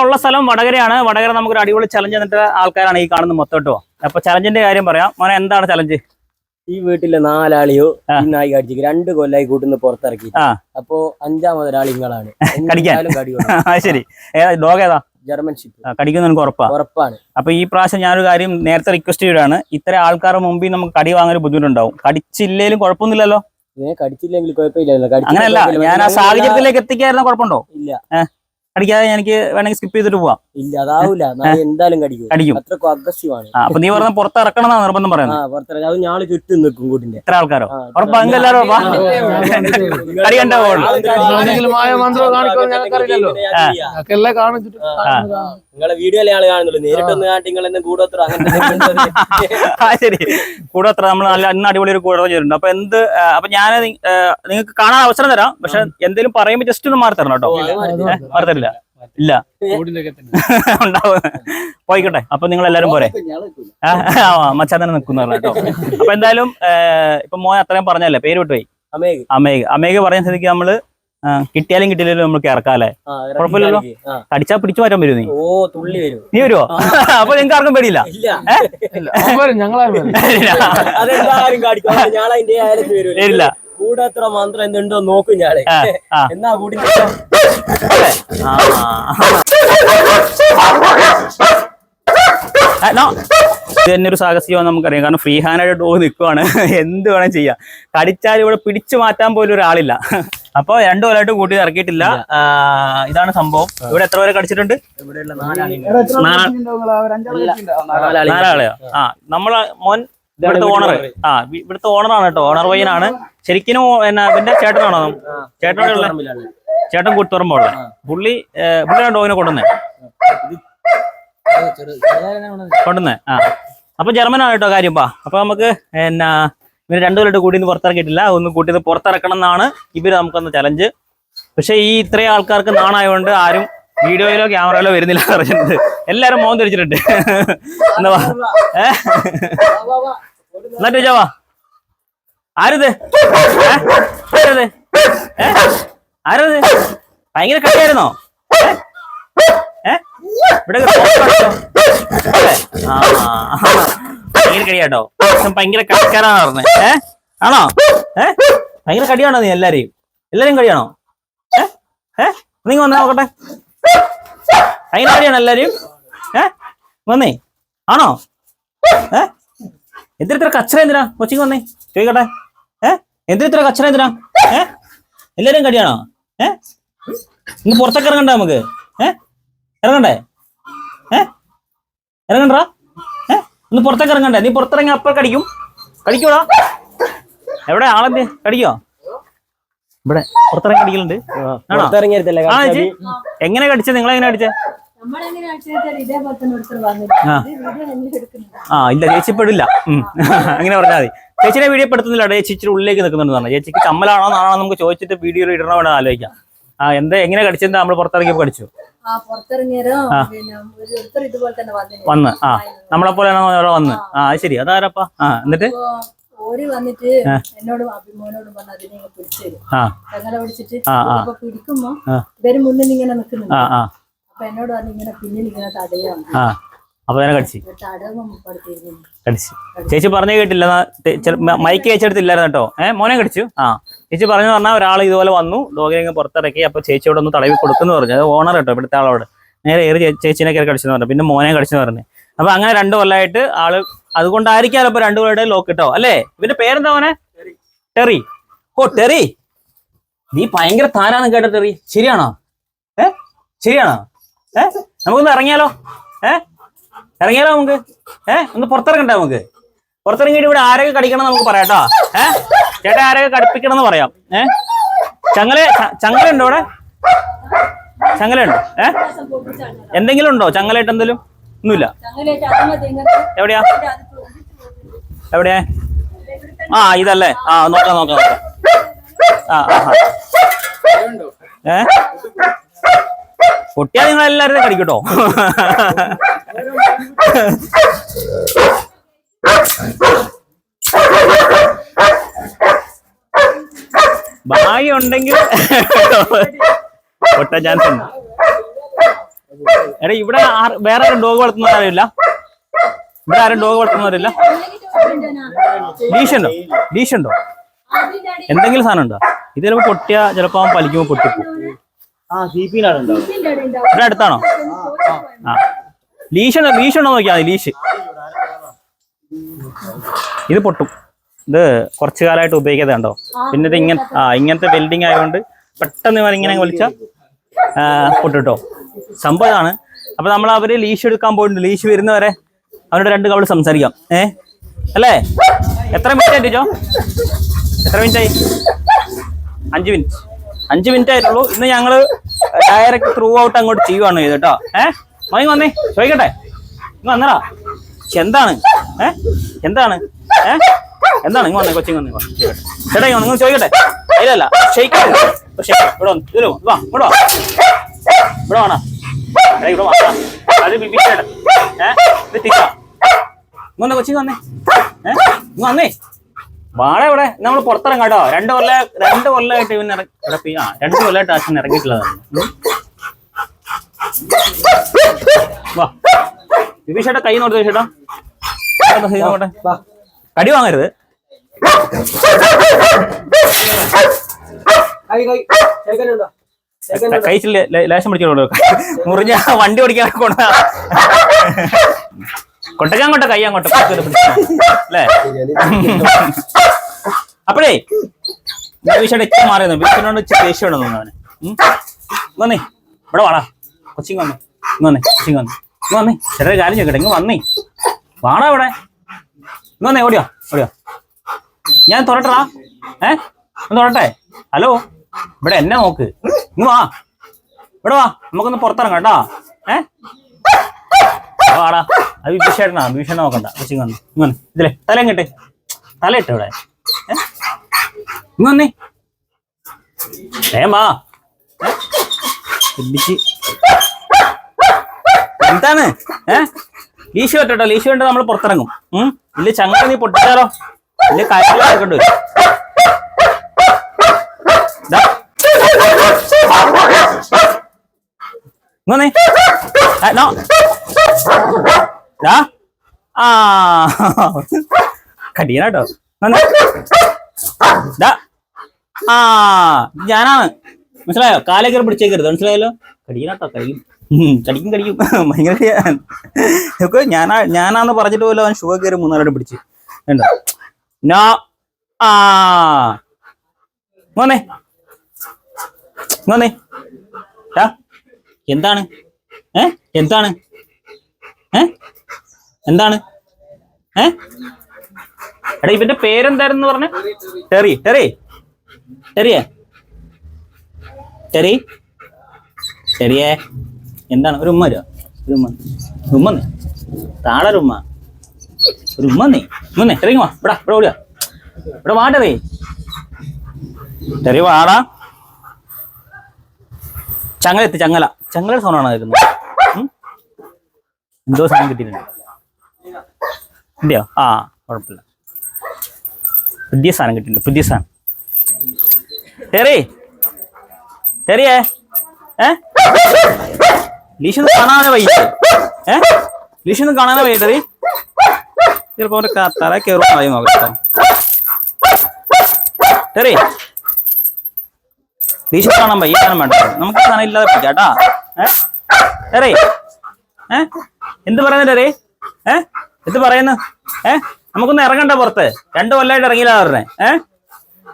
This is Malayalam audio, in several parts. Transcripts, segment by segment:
നമ്മളുള്ള സ്ഥലം വടകരയാണ്. വടകര നമുക്കൊരു അടിപൊളി ചലഞ്ച് എന്നിട്ട് ആൾക്കാരാണ് ഈ കാണുന്നത് മൊത്തം കേട്ടോ അപ്പൊ ചലഞ്ചിന്റെ കാര്യം പറയാം. മോനെ എന്താണ് ചലഞ്ച് ഈ വീട്ടിലെ നാലാളിയോ. ഈ നായി കടിച്ചു രണ്ട് കൊല്ലായി കൂട്ടുന്ന പുറത്തിറക്കി. അപ്പോ ഇങ്ങളാണ്. കടി ആ, ശരി. ഡോഗ് ഏതാ? ജർമ്മൻ ഷിപ്പ് കടിക്കുന്ന എനിക്ക് ഉറപ്പാണ് ഉറപ്പാണ്. അപ്പൊ ഈ പ്രാവശ്യം ഞാനൊരു കാര്യം നേരത്തെ റിക്വസ്റ്റ് ചെയ്താണ് ഇത്ര ആൾക്കാരുടെ മുമ്പിൽ നമുക്ക് കടി വാങ്ങാൻ ബുദ്ധിമുട്ടുണ്ടാവും. കടിച്ചില്ലേലും കുഴപ്പമൊന്നുമില്ലല്ലോ? കടിച്ചില്ലെങ്കിൽ കുഴപ്പമില്ലല്ലോ. അങ്ങനെയല്ല. ഞാൻ ആ സാഹചര്യത്തിലേക്ക് എത്തിക്കായിരുന്ന കുഴപ്പമുണ്ടോ? ഇല്ല. കടിക്കാതെ എനിക്ക് വേണമെങ്കിൽ സ്കിപ്പ് ചെയ്തിട്ട് പോവാം. ഇല്ല അതാവില്ല എന്തായാലും കടിക്കും. കടിക്കും. അത്രക്കും അഗ്രസീവ് ആണ്. ആ, അപ്പൊ നീ പറഞ്ഞ പുറത്തിറക്കണം എന്നാ നിർബന്ധം ആ പറയുന്നത് അത് ഞാൾ ചുറ്റും നിൽക്കും കൂട്ടിന്റെ. എത്ര ആൾക്കാരോ? ഉറപ്പാ ഞങ്ങൾക്കറിയില്ലല്ലോ. ഞങ്ങൾക്കെല്ലാം കാണിച്ചിട്ട് ആൾ കാണുന്നുള്ളൂ. നേരിട്ടൊന്ന് കാട്ടി നിങ്ങൾ എന്നെ കൂടോത്ര അങ്ങനെ ആ ശരി. നമ്മൾ നല്ല ഇന്ന് അടിപൊളി ഒരു കൂടെ ചെയ്തിട്ടുണ്ട്. അപ്പൊ എന്ത് അപ്പൊ ഞാൻ നിങ്ങൾക്ക് കാണാൻ അവസരം തരാം. പക്ഷെ എന്തെങ്കിലും പറയുമ്പോ ജസ്റ്റ് ഒന്ന് മാറി തരണം കേട്ടോ. മാറി തരില്ല. ഇല്ല. ഉണ്ടാവും പോയിക്കോട്ടെ. അപ്പൊ നിങ്ങൾ എല്ലാരും പോരെ ആ, ആ, മച്ചാൻ തന്നെ നിൽക്കുന്ന കേട്ടോ. അപ്പൊ എന്തായാലും ഇപ്പൊ മോൻ അത്രയും പറഞ്ഞല്ലേ? പേര് വിട്ടുപോയി അമേഘ്. അമേഘ്. അമേഘ് പറഞ്ഞ സ്ഥിതിക്ക് നമ്മൾ കിട്ടിയാലും കിട്ടിയില്ലെങ്കിലും നമുക്ക് ഇറക്കാല്ലേ കുഴപ്പമില്ലല്ലോ. കടിച്ചാ പിടിച്ചു മാറ്റാൻ വരും നീ? ഓ തുള്ളി വരും. നീ വരുവോ? അപ്പൊ നിങ്ങൾക്ക് ആർക്കും പേടിയില്ല? ഇല്ല. ഞാൻ കൂടത്ര മന്ത്രം എന്തുണ്ടോ നോക്കും ഞാൾ ആ. എന്നാ കൂടി. ഇത് തന്നെ ഒരു സാഹസികമാണ് നമുക്കറിയാം. കാരണം ഫ്രീ ഹാൻഡായിട്ട് ഡോഗ് നിൽക്കുവാണ്. എന്ത് വേണം ചെയ്യാം. കടിച്ചാൽ ഇവിടെ പിടിച്ചു മാറ്റാൻ പോലും ഒരാളില്ല. അപ്പൊ രണ്ടു കൊല്ലമായിട്ട് കൂട്ടി ഇറക്കിയിട്ടില്ല. ആ, ഇതാണ് സംഭവം. ഇവിടെ എത്ര പേരെ കടിച്ചിട്ടുണ്ട്? നാലാളെയോ? ആ നമ്മളെ മോൻ ഇവിടുത്തെ ഓണർ ആ ഇവിടുത്തെ ഓണറാണ് കേട്ടോ. ഓണർ പയ്യനാണ്. ശരിക്കും എന്നാ ഇവന്റെ ചേട്ടനാണോ? ചേട്ടൻ കൂട്ടുറമ്പോ ഉള്ള പുള്ളി ഏ, പുള്ളിയാണ് ഡോഗിനെ കൊണ്ടുവന്നേ? കൊണ്ടുവന്നേ. ആ. അപ്പൊ ജർമ്മനാണ് കേട്ടോ കാര്യം. പാ അപ്പൊ നമുക്ക് എന്നാ ഇവർ രണ്ടു കൊല്ലമായിട്ട് കൂടി പുറത്തിറക്കിയിട്ടില്ല. ഒന്ന് കൂട്ടി പുറത്തിറക്കണം എന്നാണ് ഇവർ നമുക്കൊന്ന് ചലഞ്ച് പക്ഷെ ഈ ഇത്രയും ആൾക്കാർക്ക് നാണായതുകൊണ്ട് ആരും വീഡിയോയിലോ ക്യാമറയിലോ വരുന്നില്ല പറഞ്ഞിട്ടുണ്ട്. എല്ലാരും മോൻ തിരിച്ചിട്ടുണ്ട് എന്താ വാ. എന്നിട്ട് ചോദിച്ചാ ആരത്? ആരത്? ആരിത്? ഭയങ്കര കട്ടിയായിരുന്നോ? ഭയങ്കര കടിയാട്ടോ. ഭയങ്കര കടിക്കാരാണ് പറഞ്ഞത് ഏ? ആണോ? ഏ? ഭയങ്കര കടിയാണോ നീ എല്ലാരെയും? എല്ലാരെയും കടിയാണോ? ഏ? ഏ? നീ വന്നേ നോക്കട്ടെ. ഭയങ്കര കടിയാണോ എല്ലാരെയും? ഏ? വന്നേ. ആണോ? ഏ? എന്തിനാ ഇത്ര കച്ചറ എന്തിനാ? കൊച്ചിക്ക് വന്നേ. ചോദിക്കട്ടെ. ഏഹ് എന്തിനാ ഇത്ര കച്ചറ എന്തിനാ? ഏഹ് എല്ലാരും കടിയാണോ? ഏഹ് ഇന്ന് പുറത്തൊക്കെ ഇറങ്ങണ്ട നമുക്ക്? ഏഹ് ഇറങ്ങണ്ടേ? ഏഹ് ഇറങ്ങണ്ടാ? ഏഹ് ഇന്ന് പുറത്തൊക്കെ ഇറങ്ങണ്ടേ? നീ പുറത്തിറങ്ങി അപ്പൊ കടിക്കും. കടിക്കൂടാ? എവിടെ? ആളെന്തേ? കടിക്കോ? ഇവിടെ പുറത്തിറങ്ങി കടിക്കലുണ്ട്. എങ്ങനെ കടിച്ചത്? നിങ്ങളെങ്ങനെ കടിച്ചേ ആ. ആ ഇല്ല ചേച്ചി പെടില്ല. അങ്ങനെ പറഞ്ഞാൽ മതി. ചേച്ചിനെ വീഡിയോ പെടുത്തുന്നില്ല ചേച്ചി ഇച്ചിരി ഉള്ളിലേക്ക് നിൽക്കുന്നുണ്ട് പറഞ്ഞു ചേച്ചിക്ക് കമ്മലാണോ എന്നാണോ നമുക്ക് ചോദിച്ചിട്ട് വീഡിയോ ഇടണോ വേണോ ആലോചിക്കാം. ആ എന്താ എങ്ങനെ കടിച്ചത് നമ്മൾ പുറത്തിറങ്ങി കടിച്ചു. ആ വന്ന്. ആ നമ്മളെ പോലെ വന്ന്? ആ. അത് ശരി. അതാരപ്പാ? ആ എന്നിട്ട്? ഓടി വന്നിട്ട് എന്നോട് അഭിമോനോടും പറഞ്ഞ അതിനെ ഇങ്ങ് പിടിച്ചു ആ. ഞങ്ങളെ പിടിച്ചിട്ട് ആ, ആ. അപ്പൊ പിടിക്കുമ്പോ ആ. ഇവർ മുന്നിൽ ഇങ്ങനെ നിൽക്കുന്നുണ്ട്. ആ ആ. അപ്പൊ എന്നോട് പറഞ്ഞു ഇങ്ങനെ പിന്നിൽ ഇങ്ങനെ തടയാണ് ആ അപ്പൊ തന്നെ കടിച്ച്. തടവും കടിച്ച്. ചേച്ചി പറഞ്ഞു കേട്ടില്ല മൈക്ക് ചേച്ചെടുത്തില്ലായിരുന്നു കേട്ടോ. ഏഹ് മോനെ കടിച്ചു? ആ. ചേച്ചി പറഞ്ഞു പറഞ്ഞാൽ ഒരാൾ ഇതുപോലെ വന്നു ഡോഗിനെ പുറത്തിറക്കി അപ്പൊ ചേച്ചിയോട് ഒന്ന് തടവി കൊടുക്കുന്നു പറഞ്ഞു. അത് ഓണർ കേട്ടോ ഇവിടുത്തെ ആളോട്. നേരെ ഏറി ചേച്ചിനെ ചേച്ചീനെ കയറി കടിച്ചെന്ന് പറഞ്ഞു. പിന്നെ മോനെ കടിച്ചെന്ന് പറഞ്ഞു. അപ്പൊ അങ്ങനെ രണ്ടു കൊല്ലമായിട്ട് ആൾ അതുകൊണ്ടായിരിക്കാലോ ഇപ്പൊ രണ്ടുപേരുടെ ലോക്ക് കിട്ടോ അല്ലേ? ഇവന്റെ പേരെന്താ മോനെ? ടെറി. ഓ ടെറി. നീ ഭയങ്കര താനാന്ന് കേട്ടോ ടെറി. ശരിയാണോ? ഏ? ശരിയാണോ? ഏ? നമുക്കൊന്ന് ഇറങ്ങിയാലോ? ഏ? ഇറങ്ങിയാലോ നമുക്ക്? ഏ? ഒന്ന് പുറത്തിറങ്ങണ്ട നമുക്ക്? പുറത്തിറങ്ങിയിട്ട് ഇവിടെ ആരൊക്കെ കടിക്കണം നമുക്ക് പറയാട്ടോ ഏ? ചേട്ടാ ആരൊക്കെ കടിപ്പിക്കണം എന്ന് പറയാം. ഏ? ചങ്ങല ചങ്ങലുണ്ടോ ഇവിടെ? ചങ്ങലുണ്ടോ ഏ? എന്തെങ്കിലും ഉണ്ടോ? ചങ്ങലായിട്ട് എന്തെങ്കിലും? ഒന്നുമില്ല. എവിടെയാ? എവിടെയാ? ആ ഇതല്ലേ. ആ നോക്കാം നോക്കാം നോക്കാം. ആ ആ. ഏ? പൊട്ടിയാ നിങ്ങൾ എല്ലാവരും കടിക്കട്ടോ ഭാഗ്യം ഉണ്ടെങ്കിൽ പൊട്ടാൻ ചാൻസ് ഉണ്ട്. എടാ ഇവിടെ വേറെ ആരും ഡോഗ് വളർത്തുന്നവരില്ല ഇവിടെ ആരും ഡോഗ് വളർത്തുന്നവരില്ല ലീഷ് ഉണ്ടോ? എന്തെങ്കിലും സാധനം ഉണ്ടോ? ഇത് ചിലപ്പോ പൊട്ടിയാ ചിലപ്പോ അവൻ പൊട്ടിപ്പോ ആ സി പിയിലാണ് ഉണ്ടാവും ഇവിടെ അടുത്താണോ? ആ ലീഷ് ഉണ്ടോ? ലീഷ് ഉണ്ടോ നോക്കിയാ മതി ലീഷ്. ഇത് പൊട്ടും. ഇത് കുറച്ചു കാലമായിട്ട് ഉപയോഗിക്കാതെ ഉണ്ടോ പിന്നെ ഇത് ഇങ്ങനെ ആ ഇങ്ങനത്തെ വെൽഡിങ് ആയതുകൊണ്ട് പെട്ടെന്ന് ഇങ്ങനെ വലിച്ച പൊട്ടിട്ടോ. സംഭവം ഇതാണ്. അപ്പൊ നമ്മൾ അവർ ലീഷ് എടുക്കാൻ പോയിട്ടുണ്ട്. ലീഷ് വരുന്നവരെ അവരുടെ രണ്ട് കവൾ സംസാരിക്കാം. ഏ? അല്ലേ? എത്ര മിനിറ്റ് ആയിട്ടോ എത്ര മിനിറ്റ് ആയി? അഞ്ച് മിനിറ്റ് അഞ്ച് മിനിറ്റ് ആയിട്ടുള്ളൂ. ഇന്ന് ഞങ്ങൾ ഡയറക്റ്റ് ത്രൂ ഔട്ട് അങ്ങോട്ട് ചെയ്യുവാണ് ചെയ്ത് കേട്ടോ. ഏഹ് മതി വന്നേ ചോദിക്കട്ടെ? ഇങ്ങ് വന്നടാ. എന്താണ്? ഏഹ് എന്താണ്? ഏഹ് എന്താണ്? ഇങ്ങ് വന്നേ കൊച്ചിങ് വന്നേ. ചേട്ടാ ഇങ്ങ് നിങ്ങൾ ചോദിക്കട്ടെ. ഇല്ലല്ല ഇവിടെ വന്നു വാ ഇവിടെ വാ. ഇവിടെ വേണോ ഇവിടെ വാ ബിബി ചേട്ടൻ ഏ ഇത് കൊച്ചിങ് വന്നേ ഏഹ് ഇങ്ങ് വന്നേ. വാഴ ഇവിടെ. നമ്മൾ പുറത്തിറങ്ങാം കേട്ടോ. രണ്ട് കൊല്ല രണ്ട് കൊല്ലമായിട്ട് ഇവൻ ഇറക്കി ആ രണ്ട് കൊല്ലമായിട്ട് അച്ഛൻ ഇറങ്ങിയിട്ടുള്ളതാണ് ഉം. വാ കൈ നോട്ട് ചേട്ടാ കടി വാങ്ങരുത്. കഴിച്ചില്ല ലേശം പിടിച്ചോളൂ മുറിഞ്ഞ വണ്ടി ഓടിക്കാൻ കൊണ്ട കൊട്ടക്കാൻ കൊട്ട കൈ അങ്ങോട്ട് അല്ലേ? അപ്പോഴേ വിഷയുടെ ഇച്ച മാറിയെന്നു വിഷനോട് ഇച്ചിരി ദേഷ്യമാണ് തോന്നുന്നു വന്നേ. ഇവിടെ വാടാ. കൊച്ചിങ് വന്നു. ഇങ്ങ് വന്നേ. കൊച്ചിങ് വന്നു. ഇങ്ങ് വന്നേ. ചെറിയ കാര്യം ചോദിക്കട്ടെ. ഇങ്ങ് വന്നേ. വാടാ ഇവിടെ. ഇന്ന് വന്നേ. ഓടിയോ. ഓടിയോ. ഞാൻ തുറട്ടടാ. ഏ? ഒന്ന് തുറട്ടെ. ഹലോ. ഇവിടെ എന്നെ നോക്ക്. ഇങ്ങ് വാ. ഇവിടെ വാ. നമുക്കൊന്ന് പുറത്തിറങ്ങാം കേട്ടോ. ഏ? വാടാ. അത് വിഭീഷേട്ടനാ വിഭീഷണ നോക്കണ്ട. കൊച്ചിങ് വന്നു ഇങ്ങ് വന്നേ. ഇതിലെ തല കെട്ടെ തല ഇട്ട് ഇവിടെ. ഏ? ഇങ്ങ് വന്നേ. വേഗം വാ ഏ? ഇടിച്ച്. എന്താണ്? ഏ? ലീശു പറ്റട്ടോ ലീശു വേണ്ട നമ്മൾ പുറത്തിറങ്ങും. ഉം? ഇല്ല ചങ്ങ നീ പൊട്ടിച്ചാലോ? ഇല്ല കാര്യങ്ങൾ എടുക്കേണ്ടി വരും ദാ. ആ, കടിയനാട്ടോ. ആ ഞാനാണ്. മനസ്സിലായോ? കാലേ കയറി പിടിച്ചേക്കരുത്. മനസ്സിലായല്ലോ? കടിയനാട്ടോ കഴിയും ഉം, കടിക്കും കടിക്കും. ഭയങ്കര കടിയാ. ഞാനാ ഞാനാന്ന് പറഞ്ഞിട്ട് പോലും അവൻ ഷുഗർ കയറി മൂന്നാലോട്ട് പിടിച്ച്. നോ ആ. എന്താണ്? ഏ? എന്താണ്? എന്താണ്? ഏ? എടാ ഇവന്റെ പേരെന്തായിരുന്നു പറഞ്ഞ? Terry Terry. ടെറിയേ? ടെറി? ടെറിയേ? എന്താണ്? ഒരു ഉമ്മ വരുമോ ഒരു ഉമ്മ. ഒരു ഉമ്മന്നേ താളൊരു ഉമ്മ. ഒരു ഉമ്മന്നേ ഉമ്മന്നേ ടെറി വാ. ഇവിടെ ഇവിടെ ഓടുക ഇവിടെ വാ ടെറി. ടെറി വാടാ. ചങ്ങല എത്തി ചങ്ങല. ചങ്ങല സോണാണ് ഉം? എന്തോ സാധനം കിട്ടിയിട്ടുണ്ട്. ഇല്ലയോ ആ കുഴപ്പമില്ല. പുതിയ സാധനം കിട്ടിയിട്ടുണ്ട് പുതിയ സാധനം. തെറി. തെറിയേ. ലീഷൊന്നും കാണാതെ വൈകി ഏ? ലീഷൊന്നും കാണാതെ വൈകി തെറി. ചിലപ്പോ അവന്റെ ക- തല കയറും തെറി. ലീഷ കാണാൻ വയ്യ കാണാൻ വേണ്ട. നമുക്ക് സാധനം ഇല്ലാതെ പിടിക്കാട്ടാ ഏ? തെറി. ഏ? എന്ത് പറയുന്നില്ല എന്ത് പറയുന്നു? ഏ? നമുക്കൊന്ന് ഇറങ്ങണ്ട പുറത്ത്. രണ്ടു കൊല്ലമായിട്ട് ഇറങ്ങിയില്ല പറഞ്ഞേ. ഏ?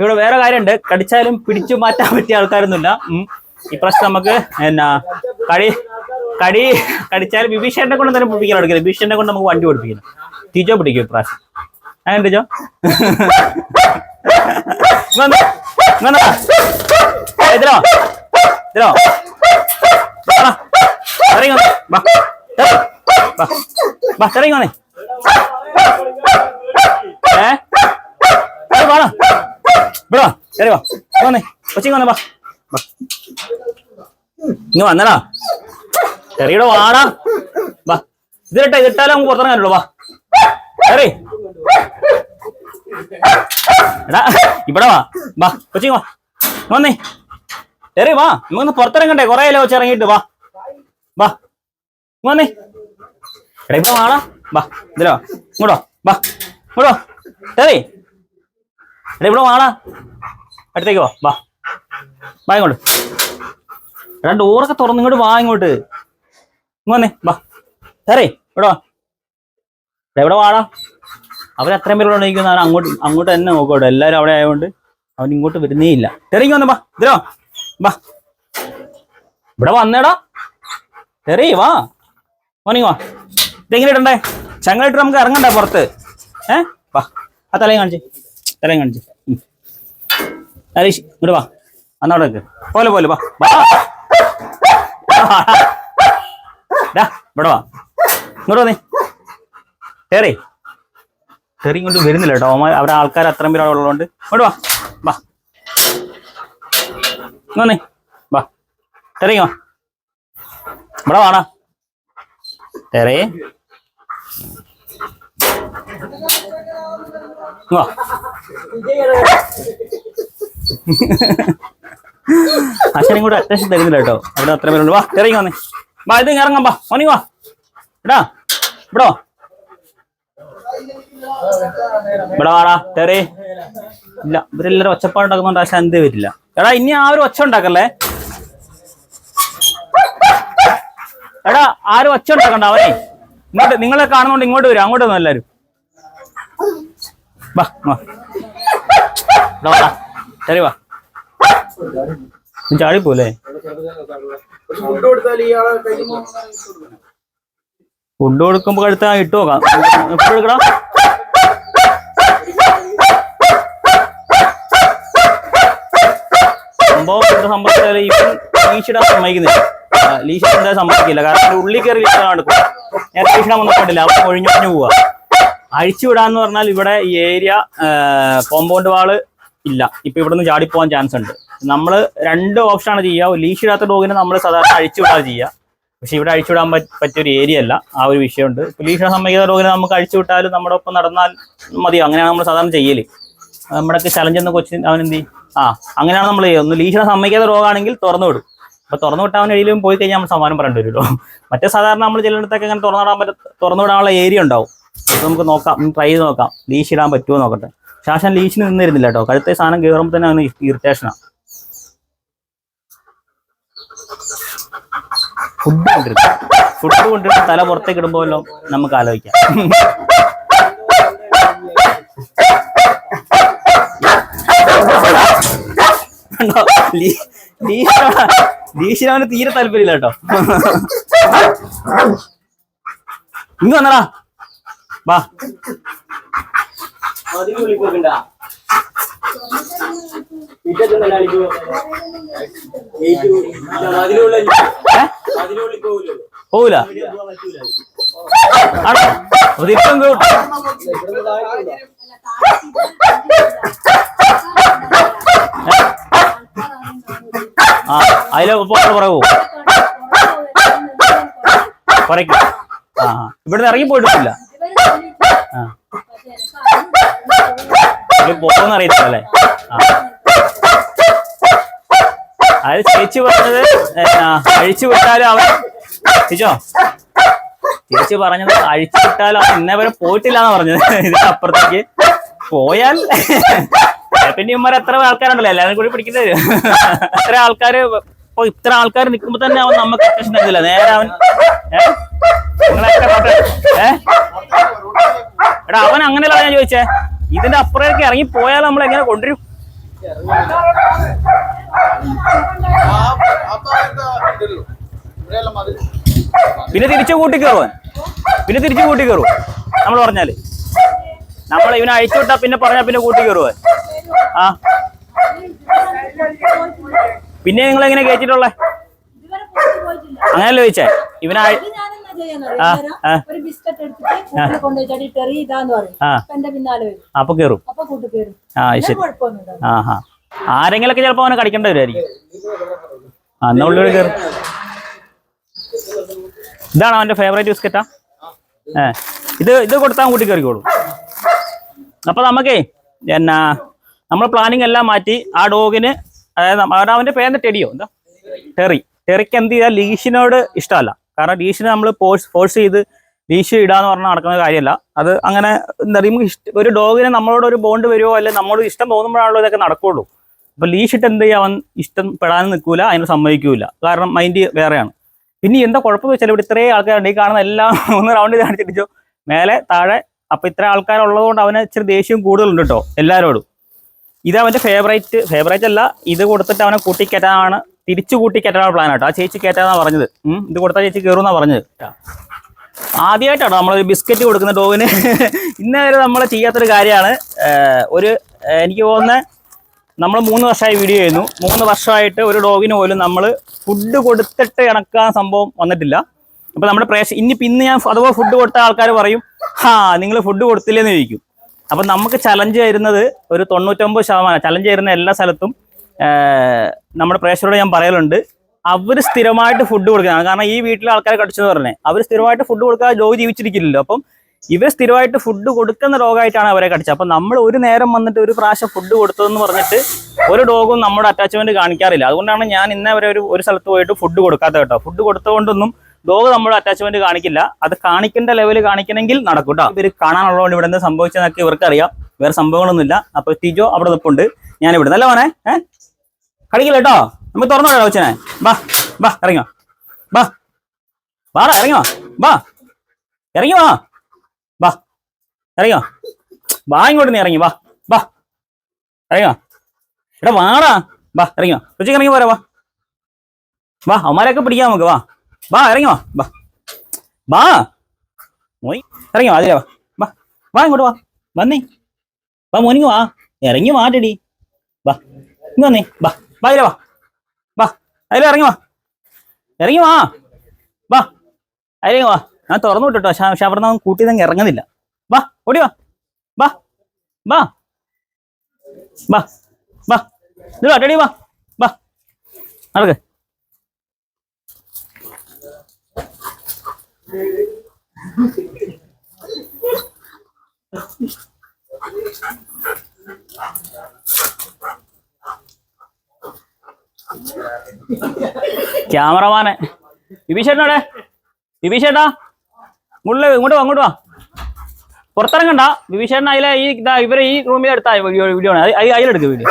ഇവിടെ വേറെ കാര്യമുണ്ട്. കടിച്ചാലും പിടിച്ചു മാറ്റാൻ പറ്റിയ ആൾക്കാരൊന്നുമില്ല. ഈ പ്രശ്നം നമുക്ക് എന്നാ കടി കടി കടിച്ചാലും വിഭീഷണനെ കൊണ്ട് തന്നെ പിടിക്കാൻ എടുക്കില്ല. വിഭീഷണനെ കൊണ്ട് നമുക്ക് വണ്ടി ഓടിപ്പിക്കുന്നു ടീച്ചോ പിടിക്കും ഇപ്രാവശ്യം. അങ്ങനെ ടീച്ചോ? ഇതിലോ. ഇതിലോ. ഇറങ്ങി. വാ. ഇറങ്ങ്. വാ. വാ, ഇറങ്ങി വന്നേ. ഏ വാടാ. ഇവിടെ വാ കയറി വാ. വന്നേ കൊച്ചിങ് വന്നേ വാ. ഇങ്ങ് വന്നടാ. കയറിയുടെ വാടാ. വാ. ഇതിലിട്ടെ ഇതിട്ടാലേ നമുക്ക് പുറത്തിറങ്ങാനുള്ളൂ വാ. കയറി. എടാ ഇവിടെ വാ. വാ കൊച്ചിങ് വാ. വന്നേ. കയറി വാ. നമുക്കൊന്ന് പുറത്തിറങ്ങണ്ടേ? കുറെ ആയില്ലേ കൊച്ചിറങ്ങിയിട്ട് വാ. വാ. വന്നേ. എടാ ഇവിടെ വാടാ. വാ ഇതിലോ. ഇങ്ങോട്ടോ. വാ ഇങ്ങോട്ടോ. ടെറി എടാ ഇവിടെ വാടാ. അടുത്തേക്ക് വാ. വാ വാ ഇങ്ങോട്ട്. എടാ ഡോറൊക്കെ തുറന്ന് ഇങ്ങോട്ട് വാ ഇങ്ങോട്ട്. ഇങ്ങ് വന്നേ. വാ ടെറി ഇവിടെ വാ എടാ ഇവിടെ വാടാ. അവൻ അത്രയും പേരോട് ഉണ്ടെങ്കിൽ അങ്ങോട്ട് അങ്ങോട്ട് തന്നെ നോക്കോട്ടെ എല്ലാവരും അവിടെ ആയതുകൊണ്ട് അവൻ ഇങ്ങോട്ട് വരുന്നേ ഇല്ല. ടെറിക്ക് വന്നേ ബാ. ഇതിലോ. ബാ. ഇവിടെ വന്നേടാ. തെറി വാ. മോർണിംഗ് വാ. ഇതെങ്ങനെ ഇടണ്ടേ? ചങ്ങലിട്ട് നമുക്ക് ഇറങ്ങണ്ട പുറത്ത്. ഏ? വാ ആ തലയും കാണിച്ച്. തലയും കാണിച്ച്. ഉം. ഹരീഷ് ഇങ്ങോട്ട് വാ. അന്നവിടെ പോലെ പോലെ വാ. ഇവിടെ വാ. ഇങ്ങോട്ട് വന്നേ. കയറി കയറി ഇങ്ങോട്ട് വരുന്നില്ല കേട്ടോ. അവിടെ ആൾക്കാർ അത്രയും പേര് ഉള്ളതുകൊണ്ട്. ഇങ്ങോട്ട് വാ. വാ. ഇങ്ങനെ വാ. തെറിയോ ഇവിടെ വാണാ ടെറി വാ. അച്ഛനും കൂടെ അറ്റൻഷൻ തരുന്നില്ല കേട്ടോ. അവിടെ അത്ര പേരുണ്ട്. വാ ഇറങ്ങി വന്നേ. വാ ഇത് ഇറങ്ങാം വാ. മോർണിംഗ് വാ. എടാ ഇവിടെ. ഇവിടെ വാടാ തെറി ഇല്ല ഇവരെല്ലാരും ഒച്ചപ്പാടുണ്ടാക്കുന്നോണ്ട്. പക്ഷെ എന്ത് വരില്ല. എടാ ഇനി ആ ഒരു ഒച്ച ഉണ്ടാക്കല്ലേ? എടാ ആരും ഒച്ച ഉണ്ടാക്കണ്ട അവനെ. ഇങ്ങോട്ട് നിങ്ങളെ കാണുന്നോണ്ട് ഇങ്ങോട്ട് വരും. അങ്ങോട്ട് വന്നു എല്ലാരും വാ വാ. ഇവിടെ വാടാ ശരി വാ. ചാടിപ്പോലെ ഫുഡ് കൊടുക്കുമ്പോ അടുത്ത ഇട്ട് നോക്കാം. എപ്പോഴും എടുക്കണം സംഭവം എന്താ സംഭവിച്ചാൽ ഇപ്പം ലീഷിടാൻ സമ്മതിക്കുന്നില്ല. ആ, എന്താ സമ്മതിക്കില്ല. കാരണം ഉള്ളിൽ കയറി ലീഷിടാൻ നടക്കും. ഞാൻ ലീഷിടാൻ വന്നപ്പോട്ടില്ല അവൻ ഒഴിഞ്ഞു ഒഴിഞ്ഞു പോവാ. അഴിച്ചുവിടാന്ന് പറഞ്ഞാൽ ഇവിടെ ഈ ഏരിയ കോമ്പൗണ്ട് വാൾ ഇല്ല. ഇപ്പൊ ഇവിടുന്ന് ചാടിപ്പോവാൻ ചാൻസ് ഉണ്ട്. നമ്മൾ രണ്ട് ഓപ്ഷനാണ് ചെയ്യുക. ലീഷിടാത്ത ഡോഗിനെ നമ്മൾ സാധാരണ അഴിച്ചുവിടാതെ ചെയ്യുക. പക്ഷെ ഇവിടെ അഴിച്ചുവിടാൻ പറ്റ- പറ്റിയ ഒരു ഏരിയ അല്ല. ആ ഒരു വിഷയമുണ്ട്. ഇപ്പൊ സമ്മതിക്കുന്ന ഡോഗിനെ നമുക്ക് അഴിച്ചുവിട്ടാലും നമ്മുടെ ഒപ്പം നടന്നാൽ മതി. അങ്ങനെയാണ് നമ്മൾ സാധാരണ ചെയ്യൽ. നമ്മുടെയൊക്കെ ചലഞ്ച് എന്ന കൊച്ചിൻ അവൻ എന്ത് ആ അങ്ങനെയാണ് നമ്മൾ ചെയ്യുക. ഒന്ന് ലീഷിനെ സമ്മതിക്കാത്ത ഡോഗാണെങ്കിൽ തുറന്നു വിടും. അപ്പൊ തുറന്നു വിട്ടാൽ അവൻ എഴുതിയും പോയി കഴിഞ്ഞാൽ നമ്മൾ സമ്മാനം പറയേണ്ടി വരുമല്ലോ മറ്റേ സാധാരണ നമ്മൾ ചിലയിടത്തൊക്കെ അങ്ങനെ തുറന്നിടാൻ പറ്റ തുറന്നു വിടാനുള്ള ഏരിയ ഉണ്ടാവും. നമുക്ക് നോക്കാം. ട്രൈ ചെയ്ത് നോക്കാം. ലീഷ് ഇടാൻ പറ്റുമോ നോക്കട്ടെ. ശാശം ലീഷിന് നിന്നിരുന്നില്ല കേട്ടോ. കഴുത്തെ സാധനം കയറുമ്പോൾ തന്നെ അവന് ഇറിറ്റേഷനാണ് ഫുഡ് കൊണ്ടിരുന്നു. ഫുഡ് കൊണ്ടിട്ട് തല പുറത്തേക്ക് ഇടുമ്പോഴല്ലോ നമുക്ക് ആലോചിക്കാം. ലീഷിന് തീരെ താല്പര്യമില്ല കേട്ടോ. ഇങ്ങ് വന്നടാ. വാ. പോവില്ല കൂട്ടും ആ അതിലെ പുറത്ത് പറയൂ കുറയ്ക്കും ആ ആ. ഇവിടുന്ന് ഇറങ്ങി പോയിട്ടില്ല. ആ. അത് ചേച്ചി പറഞ്ഞത് അഴിച്ചു വിട്ടാലും അവൻ ചേച്ചോ ചേച്ചി പറഞ്ഞത് അഴിച്ചു വിട്ടാലും അവൻ ഇന്നേ വരെ പോയിട്ടില്ല പറഞ്ഞത്. ഇതിനപ്പുറത്തേക്ക് പോയാൽ പിന്നെ ഇവന്മാർ എത്ര ആൾക്കാരുണ്ടല്ലോ? എല്ലാവരും കൂടി പിടിക്കുന്നത് എത്ര ആൾക്കാര് ഇപ്പൊ ഇത്ര ആൾക്കാർ നിൽക്കുമ്പോ തന്നെ അവൻ നമുക്ക് അറ്റൻഷൻ തരുന്നില്ല നേരെ അവൻ എടാ അവൻ അങ്ങനെയല്ല ഞാൻ ചോദിച്ചേ? ഇതിന്റെ അപ്പുറത്തേക്ക് ഇറങ്ങി പോയാൽ നമ്മൾ എങ്ങനെ കൊണ്ടുവരും? പിന്നെ തിരിച്ചു കൂട്ടി കയറുവാൻ പിന്നെ തിരിച്ചു കൂട്ടി കയറും. നമ്മൾ പറഞ്ഞാൽ. നമ്മൾ ഇവനെ അഴിച്ചു വിട്ടാ പിന്നെ പറഞ്ഞാ പിന്നെ കൂട്ടി കയറുവാൻ ആ? പിന്നെ നിങ്ങൾ എങ്ങനെ കയറ്റിട്ടുള്ളേ അങ്ങനല്ലോ ചോദിച്ചേ? ഇവനെ. അപ്പൊ കേറും. ആ ശരി. ആ ഹാ. ആരെങ്കിലൊക്കെ ചിലപ്പോ അവനെ കടിക്കേണ്ടി വരുമായിരിക്കും. ആ എന്നാ ഉള്ളിൽ കയറും ഇതാണ് അവന്റെ ഫേവറേറ്റ് ബിസ്ക്കറ്റാ? ഏ ഇത് ഇത് കൊടുത്താൽ കൂട്ടി കയറിക്കോളൂ അപ്പൊ നമുക്കേ എന്നാ നമ്മൾ പ്ലാനിങ് എല്ലാം മാറ്റി ആ ഡോഗിന് അതായത് അവൻ പേര് ടെഡിയോ. എന്താ? ടെറി. ടെറിക്ക് എന്ത് ചെയ്താൽ ലീഷിനോട് ഇഷ്ടമല്ല. കാരണം ലീഷിനെ നമ്മൾ ഫോഴ്സ് ഫോഴ്സ് ചെയ്ത് ലീഷ് ഇടാന്ന് പറഞ്ഞാൽ നടക്കുന്ന കാര്യമല്ല. അത് അങ്ങനെ എന്താ പറയുക ഇഷ്ട ഒരു ഡോഗിനെ നമ്മളോട് ഒരു ബോണ്ട് വരുമോ അല്ലെ നമ്മളോട് ഇഷ്ടം തോന്നുമ്പോഴാണല്ലോ ഇതൊക്കെ നടക്കുള്ളൂ. അപ്പൊ ലീഷ് ഇട്ട് എന്ത് ചെയ്യാൻ അവൻ ഇഷ്ടപ്പെടാനും നിൽക്കൂല അതിന് സമ്മതിക്കൂല. കാരണം മൈൻഡ് വേറെയാണ്. പിന്നെ എന്താ കുഴപ്പം വെച്ചാൽ ഇവിടെ ഇത്രയും ആൾക്കാരുണ്ട്. ഈ കാണുന്ന എല്ലാം ഒന്ന് റൗണ്ട് കാണിച്ചിട്ടോ മേലെ താഴെ അപ്പൊ ഇത്ര ആൾക്കാരുള്ളത് കൊണ്ട് അവന് ഇച്ചിരി ദേഷ്യം കൂടുതലുണ്ട് കേട്ടോ എല്ലാവരോടും ഇത് അവന്റെ ഫേവറേറ്റ് ഫേവറേറ്റ് അല്ല. ഇത് കൊടുത്തിട്ട് അവനെ കൂട്ടിക്കയറ്റാനാണ് തിരിച്ചു കൂട്ടിക്കയറ്റാനുള്ള പ്ലാൻ കേട്ടോ. ആ ചേച്ചി കയറ്റാന്നാ പറഞ്ഞത്. ഇത് കൊടുത്താൽ ചേച്ചി കയറുന്നാ പറഞ്ഞത്. ആദ്യമായിട്ടാണ് നമ്മളൊരു ബിസ്ക്കറ്റ് കൊടുക്കുന്ന ഡോഗിന് ഇന്നേ വരെ നമ്മൾ ചെയ്യാത്തൊരു കാര്യമാണ് ഒരു എനിക്ക് തോന്നുന്ന നമ്മൾ മൂന്ന് വർഷമായി വീഡിയോ ചെയ്യുന്നു. മൂന്ന് വർഷമായിട്ട് ഒരു ഡോഗിന് പോലും നമ്മൾ ഫുഡ് കൊടുത്തിട്ട് ഇണക്കാൻ സംഭവം വന്നിട്ടില്ല. അപ്പോൾ നമ്മുടെ പ്രേക്ഷ ഇനിയിപ്പോൾ ഇന്ന് ഞാൻ അഥവാ ഫുഡ് കൊടുത്ത ആൾക്കാർ പറയും ഹാ നിങ്ങൾ ഫുഡ് കൊടുത്തില്ലെന്ന് ചോദിക്കും. അപ്പൊ നമുക്ക് ചലഞ്ച് വരുന്നത് ഒരു തൊണ്ണൂറ്റൊമ്പത് ശതമാനം ചലഞ്ച് വരുന്ന എല്ലാ സ്ഥലത്തും നമ്മുടെ പ്രേക്ഷകരോട് ഞാൻ പറയലുണ്ട്. അവർ സ്ഥിരമായിട്ട് ഫുഡ് കൊടുക്കുന്നതാണ്. കാരണം ഈ വീട്ടിലെ ആൾക്കാരെ കടിച്ചെന്ന് പറഞ്ഞേ അവർ സ്ഥിരമായിട്ട് ഫുഡ് കൊടുക്കാതെ ജോലി ജീവിച്ചിരിക്കില്ലല്ലോ. അപ്പം ഇവർ സ്ഥിരമായിട്ട് ഫുഡ് കൊടുക്കുന്ന ഡോഗായിട്ടാണ് അവരെ കടിച്ചത്. അപ്പം നമ്മൾ ഒരു നേരം വന്നിട്ട് ഒരു പ്രാവശ്യം ഫുഡ് കൊടുത്തതെന്ന് പറഞ്ഞിട്ട് ഒരു ഡോഗും നമ്മുടെ അറ്റാച്ച്മെന്റ് കാണിക്കാറില്ല. അതുകൊണ്ടാണ് ഞാൻ ഇന്നേ വരെ ഒരു ഒരു സ്ഥലത്ത് പോയിട്ട് ഫുഡ് കൊടുക്കാത്ത കേട്ടോ. ഫുഡ് കൊടുത്തുകൊണ്ടൊന്നും ഡോഗ് നമ്മൾ അറ്റാച്ച്മെന്റ് കാണിക്കില്ല. അത് കാണിക്കേണ്ട ലെവൽ കാണിക്കണമെങ്കിൽ നടക്കും കേട്ടോ ഇവർ കാണാനുള്ളതുകൊണ്ട് ഇവിടെ എന്താ സംഭവിച്ചതെന്നൊക്കെ ഇവർക്കറിയാം. വേറെ സംഭവങ്ങളൊന്നുമില്ല. അപ്പൊ ടിജോ അവിടെ നിൽപ്പുണ്ട്. ഞാൻ ഇവിടെ നല്ല മോനെ? ഏഹ് കളിക്കില്ല കേട്ടോ നമുക്ക് തുറന്നു വിടാം അച്ഛനെ ബാ ബാ ഇറങ്ങോ ബാ. വാടാ ഇറങ്ങി ബാ. ഇറങ്ങി വാ ബാ. ഇറങ്ങോ വാ ഇങ്ങോട്ട് നീ ഇറങ്ങി. വാ ബാ. ഇറങ്ങോ എടാ വാടാ ബാ ഇറങ്ങോ വാ കൊച്ചിക്ക് ഇറങ്ങി പോരാ വാ. വാ അവന്മാരെയൊക്കെ പിടിക്കാം നമുക്ക് വാ. വാ ഇറങ്ങി വാ വാ. വാ. മോയി ഇറങ്ങി വാ അതിലെ വാ. ബാ വാ ഇങ്ങോട്ട് വാ. വന്നേ. വാ മോനിങ് വാ. ഇറങ്ങി വാട്ടടി വാ ഇങ്ങ് വന്നേ. വാ ബാ ഇതിലെ വാ. വാ അതിലെ ഇറങ്ങി വാ. ഇറങ്ങി വാ. വാ അതിലേക്ക് വാ. ഞാൻ തുറന്നു വിട്ടോ പക്ഷെ പക്ഷെ അവിടെ നിന്ന് കൂട്ടി തന്നെ ഇറങ്ങുന്നില്ല. വാ ഓടി വാ. വാ വാ. വാ വാ. ഇതിലോ വാ റെഡി വാ. വാ. നടക്ക്. ക്യാമറമാനെ. വിഭീഷേട്ടനോടെ വിഭീഷേട്ടാ ഇങ്ങോട്ട് ഇങ്ങോട്ട് വാ അങ്ങോട്ട് വാ. പുറത്തിറങ്ങണ്ട. വിഭീഷേട്ടൻ അതിലെ ഈ ഇതാ ഇവരെ ഈ റൂമിൽ എടുത്താ വീഡിയോ വീഡിയോ ആണ്. അത് അതിലെടുക്കുക വീഡിയോ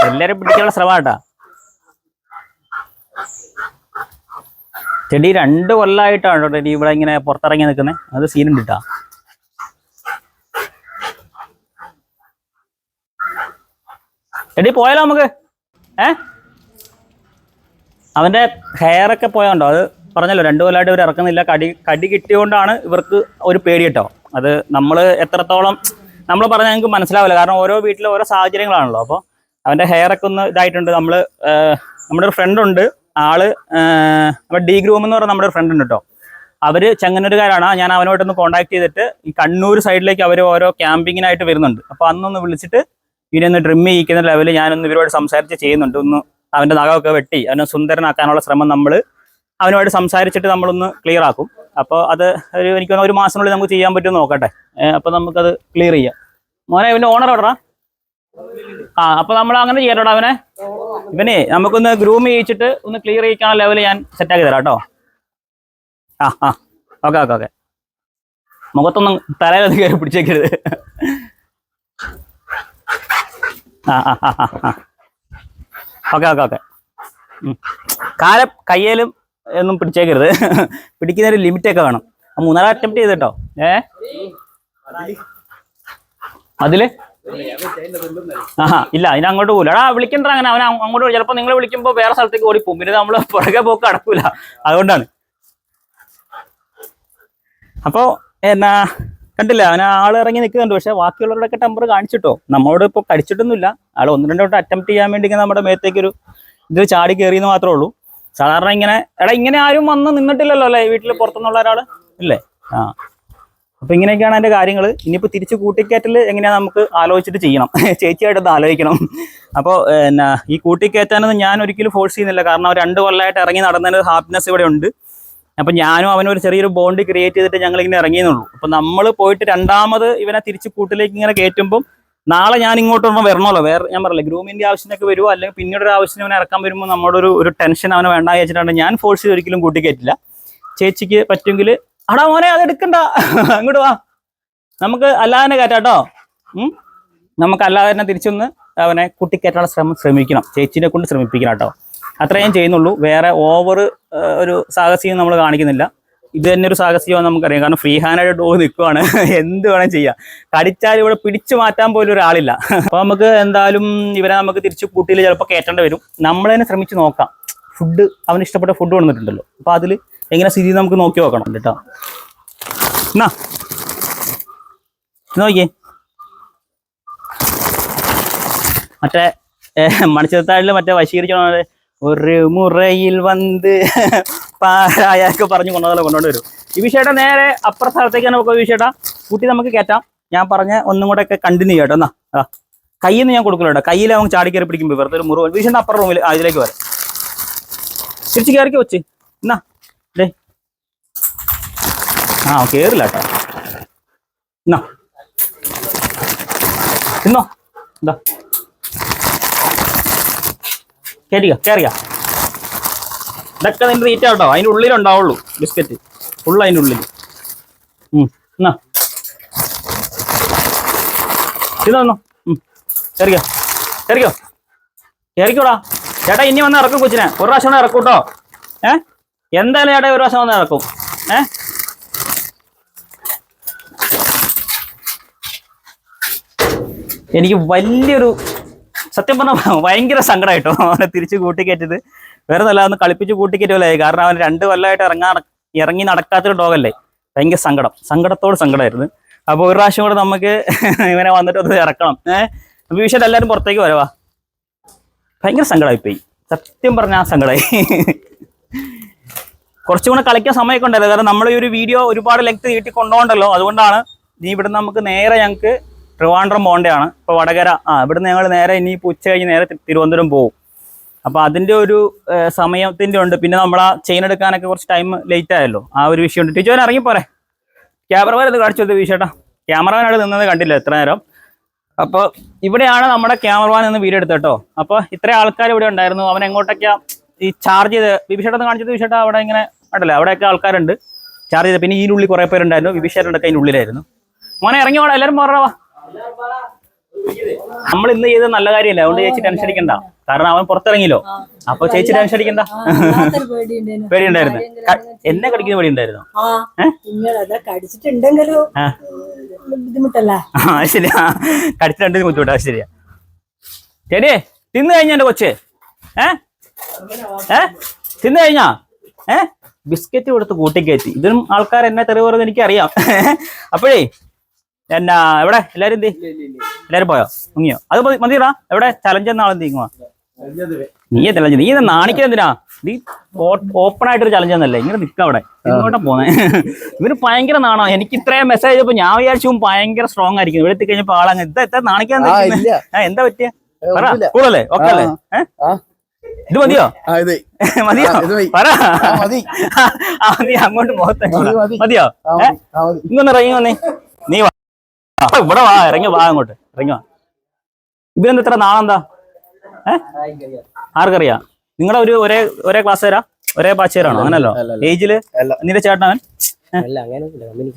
എല്ലാരും പിടിക്കാനുള്ള ശ്രമമാട്ടാ. ചെടി രണ്ട് കൊല്ലമായിട്ടാണ് കേട്ടോ ചെടി ഇവിടെ ഇങ്ങനെ പുറത്തിറങ്ങി നിൽക്കുന്നത് അത് സീനുണ്ട് കേട്ടാ ചെടി പോയാലോ നമുക്ക്? ഏ? അവന്റെ ഹെയർ ഒക്കെ പോയോണ്ടോ അത് പറഞ്ഞല്ലോ രണ്ടു കൊല്ലമായിട്ട് ഇവർ ഇറക്കുന്നില്ല. കടി കടി കിട്ടിയോണ്ടാണ് ഇവർക്ക് ഒരു പേടി കേട്ടോ. അത് നമ്മൾ എത്രത്തോളം നമ്മൾ പറഞ്ഞാൽ ഞങ്ങൾക്ക് മനസ്സിലാവില്ല. കാരണം ഓരോ വീട്ടിലും ഓരോ സാഹചര്യങ്ങളാണല്ലോ. അപ്പോൾ അവന്റെ ഹെയർ ഒക്കെ ഒന്ന് ഇതായിട്ടുണ്ട്. നമ്മൾ നമ്മുടെ ഒരു ഫ്രണ്ട് ഉണ്ട്. ആൾ നമ്മുടെ ഡി ഗ്രൂം എന്ന് പറഞ്ഞ നമ്മുടെ ഒരു ഫ്രണ്ട് ഉണ്ട് കേട്ടോ. അവർ ചെങ്ങന്നൂരുകാരാണ്. ഞാൻ അവനോട്ടൊന്ന് കോൺടാക്ട് ചെയ്തിട്ട് ഈ കണ്ണൂർ സൈഡിലേക്ക് അവർ ഓരോ ക്യാമ്പിങ്ങിനായിട്ട് വരുന്നുണ്ട്. അപ്പോൾ അന്നൊന്ന് വിളിച്ചിട്ട് ഇവനൊന്ന് ഡ്രിം ചെയ്യിക്കുന്ന ലെവലിൽ ഞാനൊന്ന് ഇവരോട് സംസാരിച്ച് ചെയ്യുന്നുണ്ട്. ഒന്ന് അവന്റെ നഖമൊക്കെ വെട്ടി അവനെ സുന്ദരനാക്കാനുള്ള ശ്രമം നമ്മൾ അവനുമായിട്ട് സംസാരിച്ചിട്ട് നമ്മളൊന്ന് ക്ലിയർ ആക്കും. അപ്പോൾ അത് ഒരു എനിക്ക് ഒരു മാസത്തിനുള്ളിൽ നമുക്ക് ചെയ്യാൻ പറ്റുമോ നോക്കട്ടെ. അപ്പോൾ അപ്പൊ നമുക്കത് ക്ലിയർ ചെയ്യാം. മോനെ ഇവന്റെ ഓണർ എവിടാ ആ അപ്പോൾ നമ്മൾ അങ്ങനെ ചെയ്യട്ടോ അവനെ? ഇവനെ നമുക്കൊന്ന് ഗ്രൂം ചെയ്യിച്ചിട്ട് ഒന്ന് ക്ലിയർ ചെയ്യിക്കാനുള്ള ലെവൽ ഞാൻ സെറ്റാക്കി തരാം കേട്ടോ. ആ ആ. Okay okay okay. മുഖത്തൊന്നും തലയിലത് കയറി പിടിച്ചേക്കരുത്. ആ ആ ആ ആ ഓക്കെ ഓക്കെ ഓക്കെ. കാലം കയ്യേലും ഒന്നും പിടിച്ചേക്കരുത്. പിടിക്കുന്ന ഒരു ലിമിറ്റൊക്കെ വേണം. മൂന്നാൽ അറ്റംപ്റ്റ് ചെയ്തിട്ടോ? ഏ? അതിൽ? ആ ഇല്ല അതിന് അങ്ങോട്ട് പോകില്ല എടാ വിളിക്കണ്ട അങ്ങനെ. അവൻ അങ്ങോട്ട് ചിലപ്പോൾ നിങ്ങൾ വിളിക്കുമ്പോൾ വേറെ സ്ഥലത്തേക്ക് ഓടിപ്പോകും പിന്നെ നമ്മൾ പുറകെ പോക്ക് അടക്കൂല അതുകൊണ്ടാണ്. അപ്പോൾ എന്നാ കണ്ടില്ല? അവൻ ആൾ ഇറങ്ങി നിൽക്കുന്നുണ്ട് പക്ഷെ ബാക്കിയുള്ളവരുടെയൊക്കെ ടെമ്പർ കാണിച്ചിട്ടോ? നമ്മളോട് ഇപ്പോൾ കടിച്ചിട്ടൊന്നുമില്ല. ആൾ ഒന്ന് രണ്ടോട്ട് അറ്റംപ്റ്റ് ചെയ്യാൻ വേണ്ടി നമ്മുടെ മേത്തേക്കൊരു ഇത് ചാടി കയറിയെന്ന് മാത്രമേ ഉള്ളൂ. സാധാരണ ഇങ്ങനെ എടാ ഇങ്ങനെ ആരും വന്ന് നിന്നിട്ടില്ലല്ലോ അല്ലേ വീട്ടിൽ പുറത്തുനിന്നുള്ള ഒരാൾ ഇല്ലേ? ആ. അപ്പൊ ഇങ്ങനെയൊക്കെയാണ് അതിന്റെ കാര്യങ്ങൾ ഇനിയിപ്പോ തിരിച്ച് കൂട്ടിക്കയറ്റൽ എങ്ങനെയാ നമുക്ക് ആലോചിച്ചിട്ട് ചെയ്യണം. ചേച്ചിയായിട്ടൊന്ന് ആലോചിക്കണം. അപ്പോൾ എന്നാ ഈ കൂട്ടിക്കയറ്റാനൊന്നും ഞാൻ ഒരിക്കലും ഫോഴ്സ് ചെയ്യുന്നില്ല. കാരണം രണ്ട് കൊല്ലമായിട്ട് ഇറങ്ങി നടന്നതിന് ഹാപ്പിനെസ് ഇവിടെ ഉണ്ട്. അപ്പൊ ഞാനും അവനും ഒരു ചെറിയൊരു ബോണ്ട് ക്രിയേറ്റ് ചെയ്തിട്ട് ഞങ്ങൾ ഇങ്ങനെ ഇറങ്ങിയെന്നുള്ളൂ അപ്പൊ നമ്മൾ പോയിട്ട് രണ്ടാമത് ഇവനെ തിരിച്ച് കൂട്ടിലേക്ക് ഇങ്ങനെ കയറ്റുമ്പോൾ നാളെ ഞാൻ ഇങ്ങോട്ട് വന്നാൽ വരണമല്ലോ. വേറെ ഞാൻ പറയില്ല ഗ്രൂമിന്റെ ആവശ്യത്തിനൊക്കെ വരുമോ അല്ലെങ്കിൽ പിന്നീട് ഒരു ആവശ്യത്തിന് അവനെ ഇറക്കാൻ വരുമ്പോൾ നമ്മുടെ ഒരു ഒരു ടെൻഷൻ അവനെ വേണ്ട വെച്ചിട്ടാണ് ഞാൻ ഫോഴ്സ് ചെയ്ത് ഒരിക്കലും കൂട്ടി കയറ്റില്ല ചേച്ചിക്ക് പറ്റുമെങ്കിൽ അടാ മോനെ അത് എടുക്കണ്ട. അങ്ങോട്ട് വാ. നമുക്ക് അല്ലാതെ കയറ്റാട്ടോ? നമുക്ക് അല്ലാതെ തന്നെ തിരിച്ചൊന്ന് അവനെ കുട്ടിക്കയറ്റാനുള്ള ശ്രമം ശ്രമിക്കണം. ചേച്ചിനെ കൊണ്ട് ശ്രമിപ്പിക്കണം കേട്ടോ. അത്രയും ചെയ്യുന്നുള്ളൂ. വേറെ ഓവർ ഒരു സാഹസികം നമ്മൾ കാണിക്കുന്നില്ല. ഇത് തന്നെ ഒരു സാഹസികമാണ് നമുക്കറിയാം. കാരണം ഫ്രീ ഹാൻഡായിട്ട് ഡോഗ് നിൽക്കുവാണ് എന്ത് വേണം ചെയ്യാം. കടിച്ചാൽ ഇവിടെ പിടിച്ചു മാറ്റാൻ പോലും ഒരാളില്ല. അപ്പോൾ നമുക്ക് എന്തായാലും ഇവരെ നമുക്ക് തിരിച്ചു കൂട്ടിയിൽ ചിലപ്പോൾ കയറ്റേണ്ടി വരും. നമ്മൾ തന്നെ ശ്രമിച്ചു നോക്കാം. ഫുഡ് അവന് ഇഷ്ടപ്പെട്ട ഫുഡ് കൊണ്ടുവന്നിട്ടുണ്ടല്ലോ. അപ്പോൾ അതിൽ എങ്ങനെ സ്ഥിതി നമുക്ക് നോക്കി നോക്കണം. കേട്ടോ. എന്നാ. നോക്കിയേ. മറ്റേ മണിച്ചത്താഴിൽ മറ്റേ വശീകരിച്ചോ ഒരു മുറയിൽ വന്ന്. പാരായൊക്കെ പറഞ്ഞു കൊണ്ടുപോലെ കൊണ്ടുകൊണ്ട് വരും ഈ വിഷയട്ട നേരെ അപ്പുറ സ്ഥലത്തേക്കാണ് നമുക്ക് വിഷയട്ടാ കുട്ടി നമുക്ക് കയറ്റാം ഞാൻ പറഞ്ഞ ഒന്നും കൂടെ ഒക്കെ കണ്ടിന്യൂ ചെയ്യട്ടോ എന്നാ. കയ്യിൽ നിന്ന് ഞാൻ കൊടുക്കില്ല കയ്യിൽ അവൻ ചാടി കയറി പിടിക്കുമ്പോൾ വെറുതെ ഒരു മുറിവ്. വിഷയന്റെ അപ്പുറ റൂമിൽ അതിലേക്ക് വരാം. തിരിച്ച് കയറിക്കോ വെച്ച് എന്നാ. ഡേ ആ കേറില്ല കേട്ടോ. എന്നാ. ഇന്നോ എന്താ? കയറിയ കയറിയ ഇതൊക്കെ നിന്റെ തീറ്റ കേട്ടോ. അതിന്റെ ഉള്ളിലുണ്ടാവുള്ളൂ ബിസ്ക്കറ്റ്. ഫുൾ അതിന്റെ ഉള്ളിൽ എന്നാ. ഇതൊന്നോ കയറിക്കോ കയറിക്കോ കയറിക്കോടാ ചേട്ടാ ഇനി വന്ന് ഇറക്കും കൊച്ചിനെ. ഒരു പ്രാവശ്യം കൂടെ ഇറക്കും കേട്ടോ. ഏ? എന്തായാലും ചേട്ടാ ഒരു പ്രാവശ്യം വന്ന് ഇറക്കും. ഏ? എനിക്ക് വലിയൊരു സത്യം പറഞ്ഞാൽ ഭയങ്കര സങ്കടമായിട്ടോ അവനെ തിരിച്ച് കൂട്ടിക്കയറ്റത് വേറെ നല്ല ഒന്ന് കളിപ്പിച്ച് കൂട്ടിക്കയറ്റുമല്ലേ കാരണം അവൻ രണ്ട് കൊല്ലമായിട്ട് ഇറങ്ങാ ഇറങ്ങി നടക്കാത്തൊരു ഡോഗല്ലേ. ഭയങ്കര സങ്കടം. സങ്കടത്തോട് സങ്കടമായിരുന്നു അപ്പോൾ ഒരു പ്രാവശ്യം കൂടെ നമുക്ക് ഇവനെ വന്നിട്ട് ഒന്ന് ഇറക്കണം. ഏഹ് അപ്പോൾ വിഷയം എല്ലാവരും പുറത്തേക്ക് വരവാ ഭയങ്കര സങ്കടമായിപ്പോയി സത്യം പറഞ്ഞാൽ സങ്കടമായി കുറച്ചും കൂടെ കളിക്കാൻ സമയമൊക്കെ ഉണ്ടായിരുന്നു. കാരണം നമ്മൾ ഈ ഒരു വീഡിയോ ഒരുപാട് ലെങ്ത് നീട്ടി കൊണ്ടുപോകണ്ടല്ലോ അതുകൊണ്ടാണ് നീ ഇവിടുന്ന് നമുക്ക് നേരെ ഞങ്ങൾക്ക് ട്രിവാൻഡ്രം പോകേണ്ടതാണ്. ഇപ്പോൾ വടകര ആ ഇവിടുന്ന് ഞങ്ങൾ നേരെ ഇനി ഉച്ച കഴിഞ്ഞ് നേരെ തിരുവനന്തപുരം പോകും അപ്പോൾ അതിന്റെ ഒരു സമയത്തിന്റെ ഉണ്ട്. പിന്നെ നമ്മൾ ആ ചെയിൻ എടുക്കാനൊക്കെ കുറച്ച് ടൈം ലേറ്റ് ആയല്ലോ. ആ ഒരു വിഷയമുണ്ട് ടീച്ചർ ഇറങ്ങി പോരെ. ക്യാമറമാൻ ഇത് കാണിച്ചു കൊടുത്തത് വിഷയട്ടാ ക്യാമറമാൻ അവിടെ നിന്നത് കണ്ടില്ല എത്ര നേരം. അപ്പോൾ ഇവിടെയാണ് നമ്മുടെ ക്യാമറമാൻ നിന്ന് വീഡിയോ എടുത്തത് കേട്ടോ. അപ്പോൾ ഇത്രയും ആൾക്കാർ ഇവിടെ ഉണ്ടായിരുന്നു. അവൻ എങ്ങോട്ടൊക്കെയാ ഈ ചാർജ് ചെയ്ത് വിഭിഷേട്ടൻ കാണിച്ചത് വിഭിഷേട്ടാ അവിടെ ഇങ്ങനെ ഉണ്ടല്ലോ. അവിടെയൊക്കെ ആൾക്കാരുണ്ട്. ചാർജ് ചെയ്ത്. പിന്നെ ഈ ഉള്ളിൽ കുറേ പേരുണ്ടായിരുന്നു. വിഭിഷേട്ടന്റെ അതിന്റെ ഉള്ളിലായിരുന്നു. മോനെ ഇറങ്ങി എല്ലാവരും പോറാ നമ്മൾ ഇന്ന് ചെയ്തത് നല്ല കാര്യമല്ല? അതുകൊണ്ട് ചേച്ചി ടെൻഷൻ അടിക്കണ്ട. കാരണം അവൻ പുറത്തിറങ്ങിയല്ലോ. അപ്പൊ ചേച്ചി ടെൻഷൻ അടിക്കണ്ട. പേടി ഉണ്ടായിരുന്നു പേടിയുണ്ടായിരുന്നു. എന്നെ കടിക്കുന്ന പേടിയുണ്ടായിരുന്നു? കടിച്ചിട്ടുണ്ടെങ്കിലും. ബുദ്ധിമുട്ടല്ലേ? ശരിയാ. കടിച്ചിട്ടുണ്ട് ബുദ്ധിമുട്ടാ ശരിയാ. ശരി തിന്നു കഴിഞ്ഞ എന്റെ കൊച്ച്? ഏ? ഏ? തിന്നു കഴിഞ്ഞാ? ഏ? ബിസ്ക്കറ്റ് കൊടുത്ത് കൂട്ടിക്കയറ്റി ഇതിനും ആൾക്കാർ എന്നെ തെറി പറയുന്നത് എനിക്കറിയാം അപ്പോഴേ എന്നാ എവിടെ? എല്ലാരും എന്തി? എല്ലാരും പോയോ? മുങ്ങിയോ? അത് മതിടാ മതിയെടാ എവിടെ? ചലഞ്ച് എന്ന ആളെന്തി ഇങ്ങുവാ നീ ചലഞ്ച് നീ ഇത് നാണിക്കാൻ എന്തിനാ? നീ ഓപ്പൺ ആയിട്ടൊരു ചലഞ്ച് എന്നല്ലേ? ഇങ്ങനെ നിക്ക അവിടെ. ഇങ്ങോട്ടാ പോന്നെ? ഇവർ ഭയങ്കര നാണോ. എനിക്ക് ഇത്രയും മെസ്സേജ് ചെയ്തപ്പോ ഞാൻ വിചാരിച്ചു ഭയങ്കര സ്ട്രോങ് ആയിരിക്കും. ഇവിടെ എത്തിക്കഴിഞ്ഞപ്പോ ആളങ്ങ് എന്താ എത്ര നാണിക്കാൻ ആ എന്താ പറ്റിയ? പറ. കൂടല്ലേ? ഓക്കെ അല്ലേ ഇത് മതിയോ? ഇത് മതിയോ? ഇത് പറ. മതി. അങ്ങോട്ട് മതി. മതിയോ? ഇങ്ങൊന്ന് ഇറങ്ങി വന്നേ. നീ വാ. ഇവിടെ വാ ഇറങ്ങി വാ അങ്ങോട്ട് ഇറങ്ങി വാ. ഇവരെന്താ ഇത്ര നാളെന്താ? ഏഹ് ആർക്കറിയാം. നിങ്ങളെ ഒരു ഒരേ ഒരേ ക്ലാസ് തരാ ഒരേ ബാച്ചുകാരാണോ? അങ്ങനല്ലോ. ഏജിൽ. നിന്റെ ചേട്ടനവൻ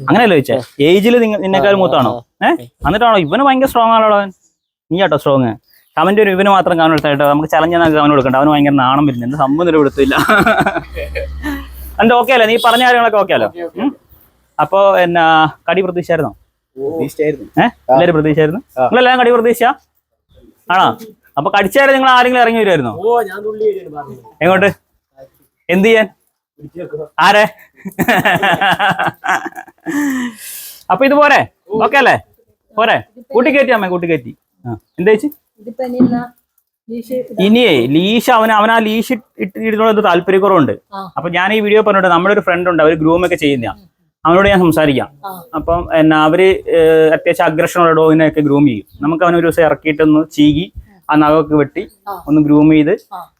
അങ്ങനെയല്ലോ ചോദിച്ചേ? ഏജിൽ നിന്നെക്കാൾ മൂത്താണോ? ഏഹ് എന്നിട്ടാണോ? ഇവന് ഭയങ്കര സ്ട്രോങ് ആണോ അവൻ. നീ കേട്ടോ സ്ട്രോങ് കമന്റ് ഒരു ഇവന് മാത്രം കാണാൻ എടുത്തായിട്ടോ നമുക്ക് ചലഞ്ച് നമുക്ക് അവന് കൊടുക്കണ്ട. അവന് ഭയങ്കര നാണം വരുന്നു. എന്റെ സംഭവം എടുത്തില്ല എന്റെ ഓക്കെ അല്ലേ? നീ പറഞ്ഞ കാര്യങ്ങളൊക്കെ ഓക്കെ അല്ലോ? അപ്പോ അപ്പൊ എന്നാ കടി പ്രതീക്ഷയായിരുന്നോ എല്ലാവരും പ്രതീക്ഷയായിരുന്നു. നിങ്ങളെല്ലാം കടി പ്രതീക്ഷ ആണോ? അപ്പൊ കടിച്ചാരെ നിങ്ങൾ ആരെങ്കിലും ഇറങ്ങി വരുമായിരുന്നോ? എങ്ങോട്ട്? എന്ത് ചെയ്യാൻ? ആരെ? അപ്പൊ ഇത് പോരെ ഓക്കെ അല്ലേ? പോരെ. കൂട്ടിക്കയറ്റി അമ്മ കൂട്ടിക്കയറ്റി ആ. എന്താ ചേച്ചി. ഇനിയേ ലീഷ് അവൻ അവൻ ആ ലീഷ് ഇട്ട് ഇടുന്നത് താല്പര്യക്കുറവുണ്ട്. അപ്പൊ ഞാൻ ഈ വീഡിയോ പറഞ്ഞിട്ട് നമ്മുടെ ഒരു ഫ്രണ്ട് ഉണ്ട് അവർ ഗ്രൂമൊക്കെ ചെയ്യുന്ന അവനോട് ഞാൻ സംസാരിക്കാം. അപ്പം എന്നാ അവർ അത്യാവശ്യം അഗ്രഷനുള്ള ഡോഗിനെ ഒക്കെ ഗ്രൂം ചെയ്യും. നമുക്ക് അവനൊരു ദിവസം ഇറക്കിയിട്ടൊന്ന് ചീകി ആ നഖമൊക്കെ വെട്ടി ഒന്ന് ഗ്രൂം ചെയ്ത്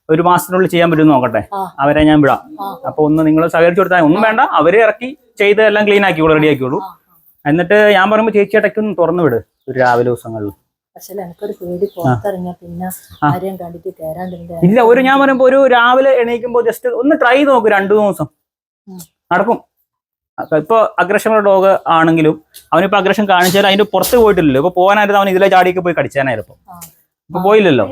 ഒരു മാസത്തിനുള്ളിൽ ചെയ്യാൻ പറ്റും നോക്കട്ടെ. അവരെ ഞാൻ വിടാം. അപ്പൊ ഒന്ന് നിങ്ങൾ സഹകരിച്ചു കൊടുത്താൽ ഒന്നും വേണ്ട. അവരെ ഇറക്കി ചെയ്ത് എല്ലാം ക്ലീൻ ആക്കിക്കോളൂ റെഡി ആക്കിക്കോളൂ. എന്നിട്ട് ഞാൻ പറയുമ്പോൾ ചേച്ചി ഇടയ്ക്കൊന്ന് തുറന്നു വിട് ഒരു രാവിലെ ദിവസങ്ങളിൽ ഇല്ല. ഒരു ഞാൻ പറയുമ്പോ ഒരു രാവിലെ എണീക്കുമ്പോ ജസ്റ്റ് ഒന്ന് ട്രൈ നോക്കും രണ്ടു ദിവസം. നടക്കും. അപ്പൊ ഇപ്പൊ അഗ്രഷനുള്ള ഡോഗ് ആണെങ്കിലും അവനിപ്പോ അഗ്രഷൻ കാണിച്ചാൽ അതിന്റെ പുറത്ത് പോയിട്ടില്ലല്ലോ ഇപ്പൊ പോകാനായിട്ട് അവൻ ഇതിലെ ചാടിയൊക്കെ പോയി കടിച്ചാനായിരുന്നു. ഇപ്പൊ പോയില്ലല്ലോ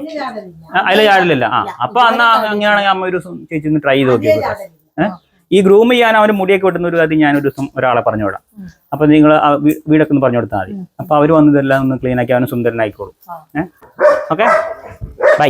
അതിലെ ചാടില്ല ആ അപ്പൊ അന്ന് അങ്ങനെയാണെങ്കിൽ അമ്മ ഒരു ദിവസം ചേച്ചി ഒന്ന് ട്രൈ ചെയ്ത് നോക്കിയത്. ഈ ഗ്രൂം ചെയ്യാൻ അവന് മുടിയൊക്കെ വെട്ടുന്ന ഒരു കാര്യം ഞാൻ ഒരു ദിവസം ഒരാളെ പറഞ്ഞു വിടാം. അപ്പൊ നിങ്ങൾ വീടൊക്കെ ഒന്ന് പറഞ്ഞു കൊടുത്താൽ മതി. അപ്പൊ അവർ വന്നതെല്ലാം ഒന്ന് ക്ലീൻ ആക്കി അവന് സുന്ദരനായിക്കോളും. ഏഹ് ഓക്കെ ബൈ